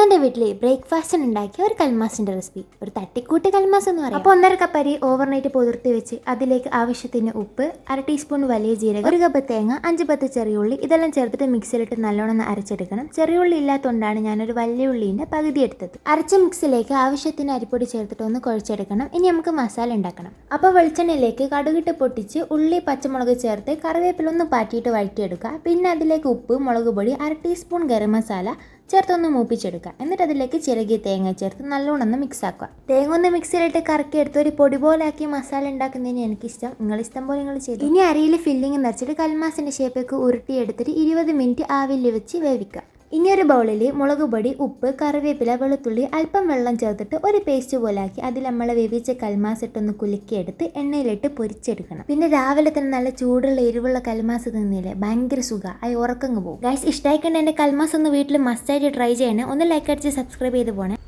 ഇന്നെന്റെ വീട്ടിൽ ബ്രേക്ക്ഫാസ്റ്റിന് ഉണ്ടാക്കിയ ഒരു കൽമാസിന്റെ റെസിപ്പി. ഒരു തട്ടിക്കൂട്ട് കൽമാസ് എന്ന് പറയും. അപ്പോൾ ഒന്നര കപ്പ് അരി ഓവർനൈറ്റ് പുതിർത്തി വെച്ച് അതിലേക്ക് ആവശ്യത്തിന് ഉപ്പ് അര ടീസ്പൂൺ വലിയ ജീരകം ഒരു കപ്പ് തേങ്ങ അഞ്ച് പത്ത് ചെറിയുള്ളി ഇതെല്ലാം ചേർത്തിട്ട് മിക്സിയിലിട്ട് നല്ലോണം അരച്ചെടുക്കണം. ചെറിയുള്ളി ഇല്ലാത്തതുകൊണ്ടാണ് ഞാനൊരു വലിയ ഉള്ളീന്റെ പകുതി എടുത്തത്. അരച്ച മിക്സിലേക്ക് ആവശ്യത്തിന് അരിപ്പൊടി ചേർത്തിട്ട് ഒന്ന് കുഴച്ചെടുക്കണം. ഇനി നമുക്ക് മസാല ഉണ്ടാക്കണം. അപ്പോൾ വെളിച്ചെണ്ണയിലേക്ക് കടുകിട്ട് പൊട്ടിച്ച് ഉള്ളി പച്ചമുളക് ചേർത്ത് കറിവേപ്പിലൊന്ന് പാറ്റിയിട്ട് വഴറ്റിയെടുക്കുക. പിന്നെ അതിലേക്ക് ഉപ്പ് മുളക് പൊടി അര ടീസ്പൂൺ ഗരം മസാല ചേർത്തൊന്ന് മൂപ്പിച്ചെടുക്കുക. എന്നിട്ട് അതിലേക്ക് ചിരകിയ തേങ്ങ ചേർത്ത് നല്ലോണം ഒന്ന് മിക്സ് ആക്കുക. തേങ്ങ ഒന്ന് മിക്സിയിലിട്ട് കറക്കി എടുത്ത് ഒരു പൊടി പോലെ ആക്കി മസാല ഉണ്ടാക്കുന്നതിന് എനിക്കിഷ്ടം. നിങ്ങൾ ഇഷ്ടം പോലെ നിങ്ങൾ ചെയ്തു. ഇനി അരിയിൽ ഫില്ലിങ് നിറച്ചിട്ട് കൽമാസിന്റെ ഷേപ്പിലേക്ക് ഉരുട്ടിയെടുത്തിട്ട് ഇരുപത് മിനിറ്റ് ആവിയിൽ വെച്ച് വേവിക്കുക. ഇനി ഒരു ബൗളിൽ മുളക് പൊടി ഉപ്പ് കറിവേപ്പില വെളുത്തുള്ളി അല്പം വെള്ളം ചേർത്തിട്ട് ഒരു പേസ്റ്റ് പോലാക്കി അതിൽ നമ്മൾ വേവിച്ച കൽമാസ് ഇട്ടൊന്ന് കുലുക്കിയെടുത്ത് എണ്ണയിലിട്ട് പൊരിച്ചെടുക്കണം. പിന്നെ രാവിലെ തന്നെ നല്ല ചൂടുള്ള എരിവുള്ള കൽമാസ് തിന്നില്ലേ? ഭയങ്കര സുഖ. അത് ഉറക്കങ്ങ് പോകും ഗൈസ് ഇഷ്ടമായിക്കൊണ്ട് എന്റെ കൽമാസ് ഒന്ന് വീട്ടിൽ മസ്റ്റായിട്ട് ട്രൈ ചെയ്യണേ. ഒന്ന് ലൈക്ക് അടിച്ച് സബ്സ്ക്രൈബ് ചെയ്ത് പോണേ.